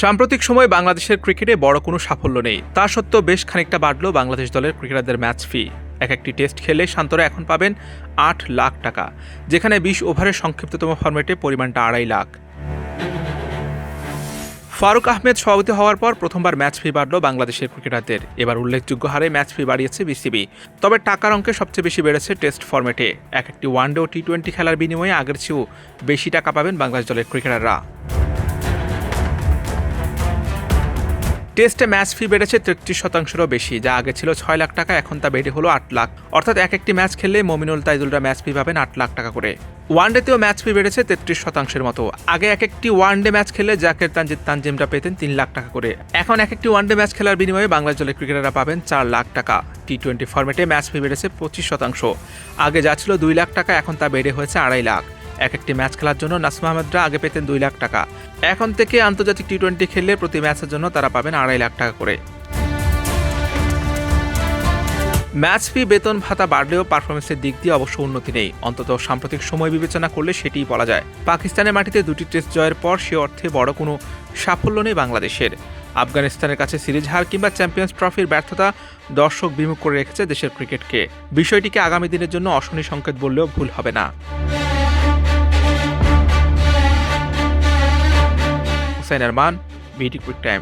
সাম্প্রতিক সময়ে বাংলাদেশের ক্রিকেটে বড় কোনো সাফল্য নেই। তা সত্ত্বেও বেশ খানিকটা বাড়ল বাংলাদেশ দলের ক্রিকেটারদের ম্যাচ ফি। এক একটি টেস্ট খেলে শান্তরা এখন পাবেন আট লাখ টাকা, যেখানে বিশ ওভারের সংক্ষিপ্ততম ফরম্যাটে পরিমাণটা আড়াই লাখ। ফারুক আহমেদ সভাপতি হওয়ার পর প্রথমবার ম্যাচ ফি বাড়ল বাংলাদেশের ক্রিকেটারদের। এবার উল্লেখযোগ্য হারে ম্যাচ ফি বাড়িয়েছে বিসিবি। তবে টাকার অঙ্কে সবচেয়ে বেশি বেড়েছে টেস্ট ফরম্যাটে। এক একটি ওয়ানডে ও টি টোয়েন্টি খেলার বিনিময়ে আগের চেয়েও বেশি টাকা পাবেন বাংলাদেশ দলের ক্রিকেটাররা। টেস্টে ম্যাচ ফি বেড়েছে তেত্রিশ শতাংশেরও বেশি, যা আগে ছিল ছয় লাখ টাকা, এখন তা বেড়ে হলো আট লাখ। অর্থাৎ এক একটি ম্যাচ খেললে মমিনুল তাইজুলরা ম্যাচ ফি পাবেন আট লাখ টাকা করে। ওয়ানডেতেও ম্যাচ ফি বেড়েছে তেত্রিশ শতাংশের মতো। আগে এক একটি ওয়ানডে ম্যাচ খেলে জাকের তানজিদ তানজিমরা পেতেন তিন লাখ টাকা করে। এখন এক একটি ওয়ানডে ম্যাচ খেলার বিনিময়ে বাংলাদেশ দলের ক্রিকেটাররা পাবেন চার লাখ টাকা। টি টোয়েন্টি ফর্মেটে ম্যাচ ফি বেড়েছে পঁচিশ শতাংশ। আগে যা ছিল দুই লাখ টাকা, এখন তা বেড়ে হয়েছে আড়াই লাখ। এক একটি ম্যাচ খেলার জন্য নাসিম আহমেদরা আগে পেতেন দুই লাখ টাকা। এখন থেকে আন্তর্জাতিক টি টোয়েন্টি খেললে প্রতি ম্যাচের জন্য তারা পাবেন আড়াই লাখ টাকা করে। ম্যাচ ফি, বেতন ভাতা বাড়লেও পারফরমেন্সের দিক দিয়ে অবশ্য উন্নতি নেই। অন্তত সাম্প্রতিক সময় বিবেচনা করলে সেটিই বলা যায়। পাকিস্তানের মাটিতে দুটি টেস্ট জয়ের পর সে অর্থে বড় কোনো সাফল্য নেই বাংলাদেশের। আফগানিস্তানের কাছে সিরিজ হার কিংবা চ্যাম্পিয়ন্স ট্রফির ব্যর্থতা দর্শক বিমুখ করে রেখেছে দেশের ক্রিকেটকে। বিষয়টিকে আগামী দিনের জন্য অশনি সংকেত বললেও ভুল হবে না। হুসাইন আরমান বিটি কুইক টাইম।